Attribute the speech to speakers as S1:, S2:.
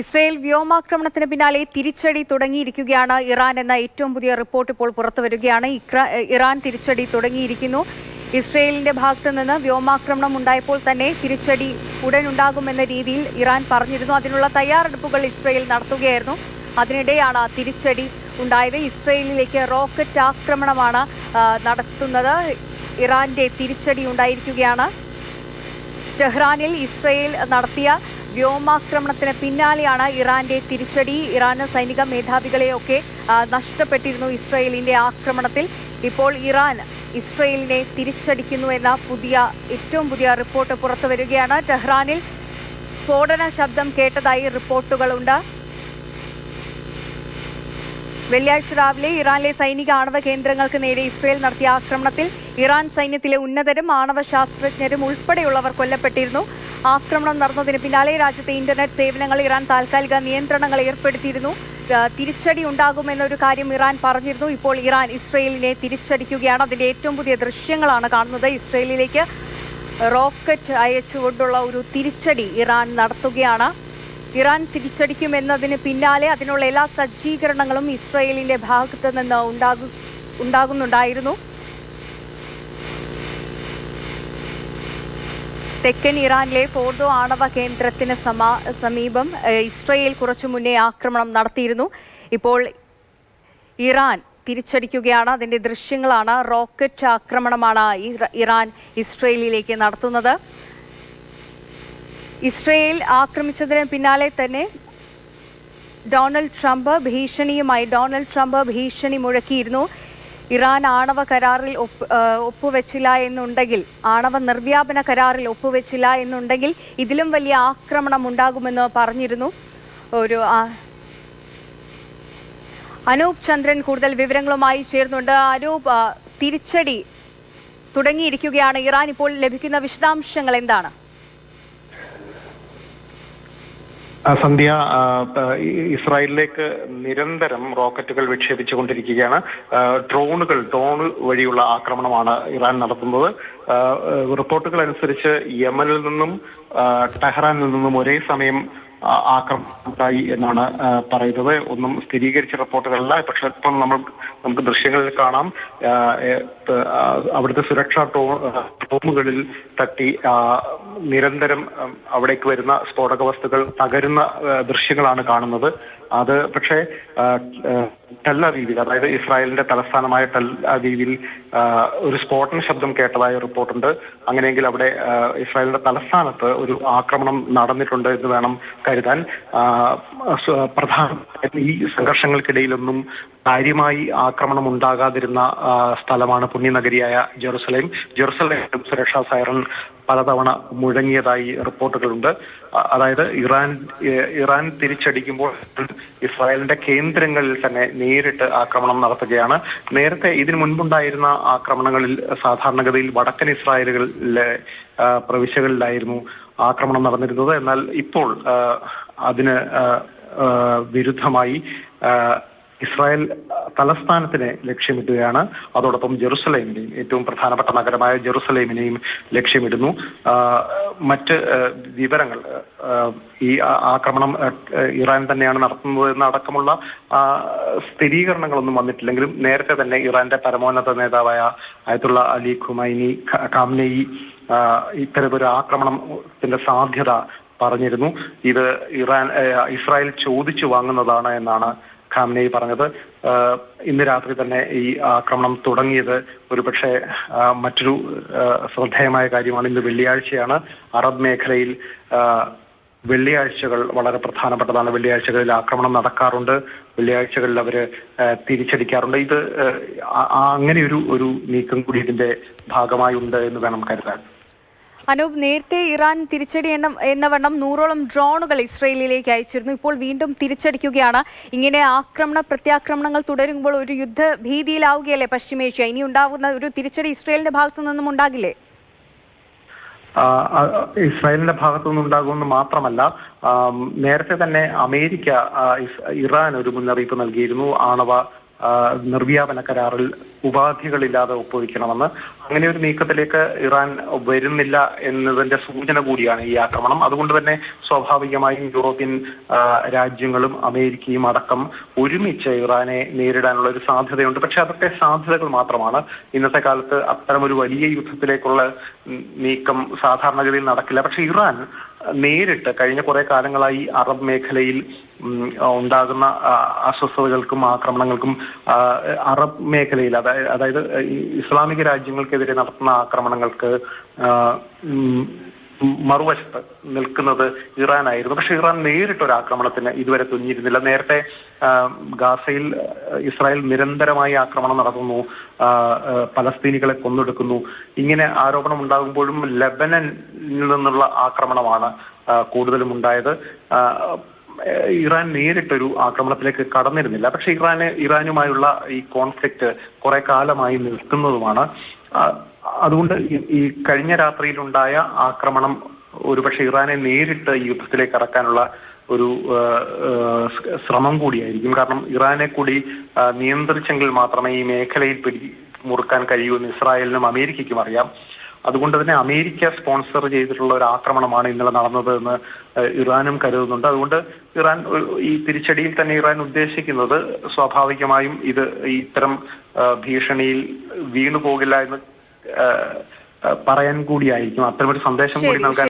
S1: Israel വ്യോമാക്രമണത്തിന് പിന്നാലെ തിരിച്ചടി തുടങ്ങിയിരിക്കുകയാണ്. ഇറാൻ എന്ന ഏറ്റവും പുതിയ റിപ്പോർട്ട് ഇപ്പോൾ പുറത്തുവരികയാണ്. വരികയാണ് ഇറാൻ തിരിച്ചടി തുടങ്ങിയിരിക്കുന്നു. ഇസ്രയേലിന്റെ ഭാഗത്തു നിന്ന് വ്യോമാക്രമണം ഉണ്ടായപ്പോൾ തന്നെ തിരിച്ചടി ഉടൻ ഉണ്ടാകുമെന്ന രീതിയിൽ ഇറാൻ പറഞ്ഞിരുന്നു. അതിനുള്ള തയ്യാറെടുപ്പുകൾ ഇസ്രയേൽ നടത്തുകയായിരുന്നു. അതിനിടെയാണ് തിരിച്ചടി ഉണ്ടായത്. ഇസ്രയേലിലേക്ക് റോക്കറ്റ് ആക്രമണമാണ് നടത്തുന്നത്. ഇറാന്റെ തിരിച്ചടി ഉണ്ടായിരിക്കുകയാണ്. ടെഹ്റാനിൽ ഇസ്രയേൽ നടത്തിയ വ്യോമാക്രമണത്തിന് പിന്നാലെയാണ് ഇറാന്റെ തിരിച്ചടി. ഇറാന് സൈനിക മേധാവികളെയൊക്കെ നഷ്ടപ്പെട്ടിരുന്നു ഇസ്രയേലിന്റെ ആക്രമണത്തിൽ. ഇപ്പോൾ ഇറാൻ ഇസ്രയേലിനെ തിരിച്ചടിക്കുന്നു എന്ന പുതിയ ഏറ്റവും പുതിയ റിപ്പോർട്ട് പുറത്തു വരികയാണ്. ടെഹ്റാനിൽ സ്ഫോടന ശബ്ദം കേട്ടതായി റിപ്പോർട്ടുകളുണ്ട്. വെള്ളിയാഴ്ച രാവിലെ ഇറാനിലെ സൈനിക ആണവ കേന്ദ്രങ്ങൾക്ക് നേരെ ഇസ്രയേൽ നടത്തിയ ആക്രമണത്തിൽ ഇറാൻ സൈന്യത്തിലെ ഉന്നതരും ആണവ ശാസ്ത്രജ്ഞരും ഉൾപ്പെടെയുള്ളവർ കൊല്ലപ്പെട്ടിരുന്നു. ആക്രമണം നടന്നതിന് പിന്നാലെ രാജ്യത്തെ ഇന്റർനെറ്റ് സേവനങ്ങൾ ഇറാൻ താൽക്കാലിക നിയന്ത്രണങ്ങൾ ഏർപ്പെടുത്തിയിരുന്നു. തിരിച്ചടി ഉണ്ടാകുമെന്നൊരു കാര്യം ഇറാൻ പറഞ്ഞിരുന്നു. ഇപ്പോൾ ഇറാൻ ഇസ്രയേലിനെ തിരിച്ചടിക്കുകയാണ്. അതിന്റെ ഏറ്റവും പുതിയ ദൃശ്യങ്ങളാണ് കാണുന്നത്. ഇസ്രയേലിലേക്ക് റോക്കറ്റ് അയച്ചുകൊണ്ടുള്ള ഒരു തിരിച്ചടി ഇറാൻ നടത്തുകയാണ്. ഇറാൻ തിരിച്ചടിക്കുമെന്നതിന് പിന്നാലെ അതിനുള്ള എല്ലാ സജ്ജീകരണങ്ങളും ഇസ്രയേലിന്റെ ഭാഗത്ത് നിന്ന് ഉണ്ടാകു ഉണ്ടാകുന്നുണ്ടായിരുന്നു. തെക്കൻ ഇറാനിലെ ഫോർഡോ ആണവ കേന്ദ്രത്തിന് സമാ സമീപം ഇസ്രയേൽ കുറച്ചു മുന്നേ ആക്രമണം നടത്തിയിരുന്നു. ഇപ്പോൾ ഇറാൻ തിരിച്ചടിക്കുകയാണ്. അതിന്റെ ദൃശ്യങ്ങളാണ് റോക്കറ്റ് ആക്രമണമാണ് ഇറാൻ ഇസ്രയേലിലേക്ക് നടത്തുന്നത്. ഇസ്രയേൽ ആക്രമിച്ചതിന് പിന്നാലെ തന്നെ ഡൊണാൾഡ് ട്രംപ് ഭീഷണിയുമായി ഡൊണാൾഡ് ട്രംപ് ഭീഷണി മുഴക്കിയിരുന്നു. ഇറാൻ ആണവ കരാറിൽ ഒപ്പുവെച്ചില്ല എന്നുണ്ടെങ്കിൽ ആണവ നിർവ്യാപന കരാറിൽ ഒപ്പുവെച്ചില്ല എന്നുണ്ടെങ്കിൽ ഇതിലും വലിയ ആക്രമണം ഉണ്ടാകുമെന്ന് പറഞ്ഞിരുന്നു. ഒരു അനൂപ് ചന്ദ്രൻ കൂടുതൽ വിവരങ്ങളുമായി ചേർന്നുണ്ട് അനൂപ് തിരിച്ചടി തുടങ്ങിയിരിക്കുകയാണ്. ഇറാൻ ഇപ്പോൾ ലഭിക്കുന്ന വിശദാംശങ്ങൾ എന്താണ്?
S2: സന്ധ്യ ഇസ്രായേലിലേക്ക് നിരന്തരം റോക്കറ്റുകൾ വിക്ഷേപിച്ചുകൊണ്ടിരിക്കുകയാണ്. ഡ്രോണുകൾ ഡ്രോൺ വഴിയുള്ള ആക്രമണമാണ് ഇറാൻ നടത്തുന്നത്. റിപ്പോർട്ടുകൾ അനുസരിച്ച് യമനിൽ നിന്നും ടെഹ്റാനിൽ നിന്നും ഒരേ സമയം ആ, ആക്രമണം എന്നാണ് പറയുന്നത്. ഒന്നും സ്ഥിരീകരിച്ച റിപ്പോർട്ടുകളല്ല. പക്ഷെ ഇപ്പം നമ്മൾ നമുക്ക് ദൃശ്യങ്ങളിൽ കാണാം അവിടുത്തെ സുരക്ഷാ ടോമുകളിൽ തട്ടി നിരന്തരം അവിടേക്ക് വരുന്ന സ്ഫോടക വസ്തുക്കൾ തകരുന്ന ദൃശ്യങ്ങളാണ് കാണുന്നത്. അത് പക്ഷേ ടെൽ അവീവിൽ അതായത് ഇസ്രായേലിന്റെ തലസ്ഥാനമായ ടെൽ അവീവിൽ ഒരു സ്ഫോടന ശബ്ദം കേട്ടതായ റിപ്പോർട്ടുണ്ട്. അങ്ങനെയെങ്കിൽ അവിടെ ഇസ്രായേലിന്റെ തലസ്ഥാനത്ത് ഒരു ആക്രമണം നടന്നിട്ടുണ്ട് എന്ന് വേണം കരുതാൻ. പ്രധാന ഈ സംഘർഷങ്ങൾക്കിടയിലൊന്നും കാര്യമായി ആക്രമണം ഉണ്ടാകാതിരുന്ന സ്ഥലമാണ് പുണ്യനഗരിയായ ജെറുസലേം. ജെറുസലേം സുരക്ഷാ സൈറൺ പലതവണ മുഴങ്ങിയതായി റിപ്പോർട്ടുകളുണ്ട്. അതായത് ഇറാൻ ഇറാൻ തിരിച്ചടിക്കുമ്പോൾ ഇസ്രായേലിന്റെ കേന്ദ്രങ്ങളിൽ തന്നെ നേരിട്ട് ആക്രമണം നടത്തുകയാണ്. നേരത്തെ ഇതിനു മുൻപുണ്ടായിരുന്ന ആക്രമണങ്ങളിൽ സാധാരണഗതിയിൽ വടക്കൻ ഇസ്രായേലുകളിലെ പ്രവിശ്യകളിലായിരുന്നു ആക്രമണം നടന്നിരുന്നത്. എന്നാൽ ഇപ്പോൾ അതിന് വിരുദ്ധമായി ഇസ്രായേൽ തലസ്ഥാനത്തിനെ ലക്ഷ്യമിടുകയാണ്. അതോടൊപ്പം ജെറുസലേമിനെയും ഏറ്റവും പ്രധാനപ്പെട്ട നഗരമായ ജെറുസലേമിനെയും ലക്ഷ്യമിടുന്നു. മറ്റ് വിവരങ്ങൾ ഈ ആക്രമണം ഇറാൻ തന്നെയാണ് നടത്തുന്നത് എന്ന അടക്കമുള്ള ആ, സ്ഥിരീകരണങ്ങളൊന്നും വന്നിട്ടില്ലെങ്കിലും നേരത്തെ തന്നെ ഇറാന്റെ പരമോന്നത നേതാവായ ആയത്തുള്ള അലി ഖുമൈനി ആ, ഇത്തരമൊരു ആക്രമണത്തിന്റെ സാധ്യത പറഞ്ഞിരുന്നു. ഇത് ഇറാൻ ഇസ്രായേൽ ചോദിച്ചു വാങ്ങുന്നതാണ് എന്നാണ് ഖാംനെയി പറഞ്ഞത്. ഇന്ന് രാത്രി തന്നെ ഈ ആക്രമണം തുടങ്ങിയത് ഒരുപക്ഷെ മറ്റൊരു ശ്രദ്ധേയമായ കാര്യമാണ്. ഇന്ന് വെള്ളിയാഴ്ചയാണ് അറബ് മേഖലയിൽ വെള്ളിയാഴ്ചകൾ വളരെ പ്രധാനപ്പെട്ടതാണ്. വെള്ളിയാഴ്ചകളിൽ ആക്രമണം നടക്കാറുണ്ട്. വെള്ളിയാഴ്ചകളിൽ അവർ തിരിച്ചടിക്കാറുണ്ട്. ഇത് അങ്ങനെ ഒരു ഒരു നീക്കം കൂടി ഇതിന്റെ ഭാഗമായി ഉണ്ട് എന്ന് വേണം കരുതാൻ.
S1: അനൂപ് നേരത്തെ ഇറാൻ തിരിച്ചടി എന്ന വണ്ണം നൂറോളം ഡ്രോണുകൾ ഇസ്രയേലിലേക്ക് അയച്ചിരുന്നു. ഇപ്പോൾ വീണ്ടും തിരിച്ചടിക്കുകയാണ്. ഇങ്ങനെ ആക്രമണ പ്രത്യാക്രമണങ്ങൾ തുടരുമ്പോൾ ഒരു യുദ്ധ ഭീതിയിലാവുകയല്ലേ പശ്ചിമേഷ്യ? ഇനി ഉണ്ടാകുന്ന ഒരു തിരിച്ചടി ഇസ്രയേലിന്റെ ഭാഗത്തു നിന്നും ഉണ്ടാകില്ലേ?
S2: ഇസ്രായേലിന്റെ ഭാഗത്തു നിന്നുണ്ടാകുമെന്ന് മാത്രമല്ല നേരത്തെ തന്നെ അമേരിക്ക ഇറാൻ ഒരു മുന്നറിയിപ്പ് നൽകിയിരുന്നു. ആണവ നിർവ്യാപന കരാറിൽ ഉപാധികളില്ലാതെ ഒപ്പുവെക്കണമെന്ന്. അങ്ങനെ ഒരു നീക്കത്തിലേക്ക് ഇറാൻ വരുന്നില്ല എന്നതിന്റെ സൂചന കൂടിയാണ് ഈ ആക്രമണം. അതുകൊണ്ട് തന്നെ സ്വാഭാവികമായും യൂറോപ്യൻ രാജ്യങ്ങളും അമേരിക്കയും അടക്കം ഒരുമിച്ച് ഇറാനെ നേരിടാനുള്ള ഒരു സാധ്യതയുണ്ട്. പക്ഷെ അതൊക്കെ സാധ്യതകൾ മാത്രമാണ്. ഇന്നത്തെ കാലത്ത് അത്തരമൊരു വലിയ യുദ്ധത്തിലേക്കുള്ള നീക്കം സാധാരണഗതിയിൽ നടക്കില്ല. പക്ഷെ ഇറാൻ നേരിട്ട് കഴിഞ്ഞ കുറെ കാലങ്ങളായി അറബ് മേഖലയിൽ ഉണ്ടാകുന്ന അസ്വസ്ഥതകൾക്കും ആക്രമണങ്ങൾക്കും അറബ് മേഖലയിൽ അതായത് അതായത് ഇസ്ലാമിക രാജ്യങ്ങൾക്കെതിരെ നടത്തുന്ന ആക്രമണങ്ങൾക്ക് മറുവശത്ത് നിൽക്കുന്നത് ഇറാനായിരുന്നു. പക്ഷെ ഇറാൻ നേരിട്ട് ഒരു ആക്രമണത്തിന് ഇതുവരെ തുനിഞ്ഞിരുന്നില്ല നേരത്തെ ഗാസയിൽ ഇസ്രായേൽ നിരന്തരമായി ആക്രമണം നടത്തുന്നു. പലസ്തീനികളെ കൊന്നെടുക്കുന്നു. ഇങ്ങനെ ആരോപണം ഉണ്ടാകുമ്പോഴും ലെബനനിൽ നിന്നുള്ള ആക്രമണമാണ് കൂടുതലും ഉണ്ടായത്. ഇറാൻ നേരിട്ടൊരു ആക്രമണത്തിലേക്ക് കടന്നിരുന്നില്ല. പക്ഷെ ഇറാന് ഇറാനുമായുള്ള ഈ കോൺഫ്ലിക്റ്റ് കുറെ കാലമായി നിൽക്കുന്നതുമാണ്. അതുകൊണ്ട് ഈ- കഴിഞ്ഞ രാത്രിയിലുണ്ടായ ആക്രമണം ഒരുപക്ഷെ ഇറാനെ നേരിട്ട് ഈ യുദ്ധത്തിലേക്ക് ഇറക്കാനുള്ള ഒരു ശ്രമം കൂടിയായിരിക്കും. കാരണം ഇറാനെ കൂടി നിയന്ത്രിച്ചെങ്കിൽ മാത്രമേ ഈ മേഖലയിൽ പിടി മുറുക്കാൻ കഴിയൂ എന്ന് ഇസ്രായേലിനും അമേരിക്കയ്ക്കും അറിയാം. അതുകൊണ്ട് തന്നെ അമേരിക്ക സ്പോൺസർ ചെയ്തിട്ടുള്ള ഒരു ആക്രമണമാണ് ഇന്നലെ നടന്നത് എന്ന് ഇറാനും കരുതുന്നുണ്ട്. അതുകൊണ്ട് ഇറാൻ ഈ തിരിച്ചടിയിൽ തന്നെ ഇറാൻ ഉദ്ദേശിക്കുന്നത് സ്വാഭാവികമായും ഇത് ഇത്തരം ഭീഷണിയിൽ വീണു പോകില്ല എന്ന് പറയാൻ കൂടിയായിരിക്കും. അത്തരമൊരു സന്ദേശം കൂടി നൽകാൻ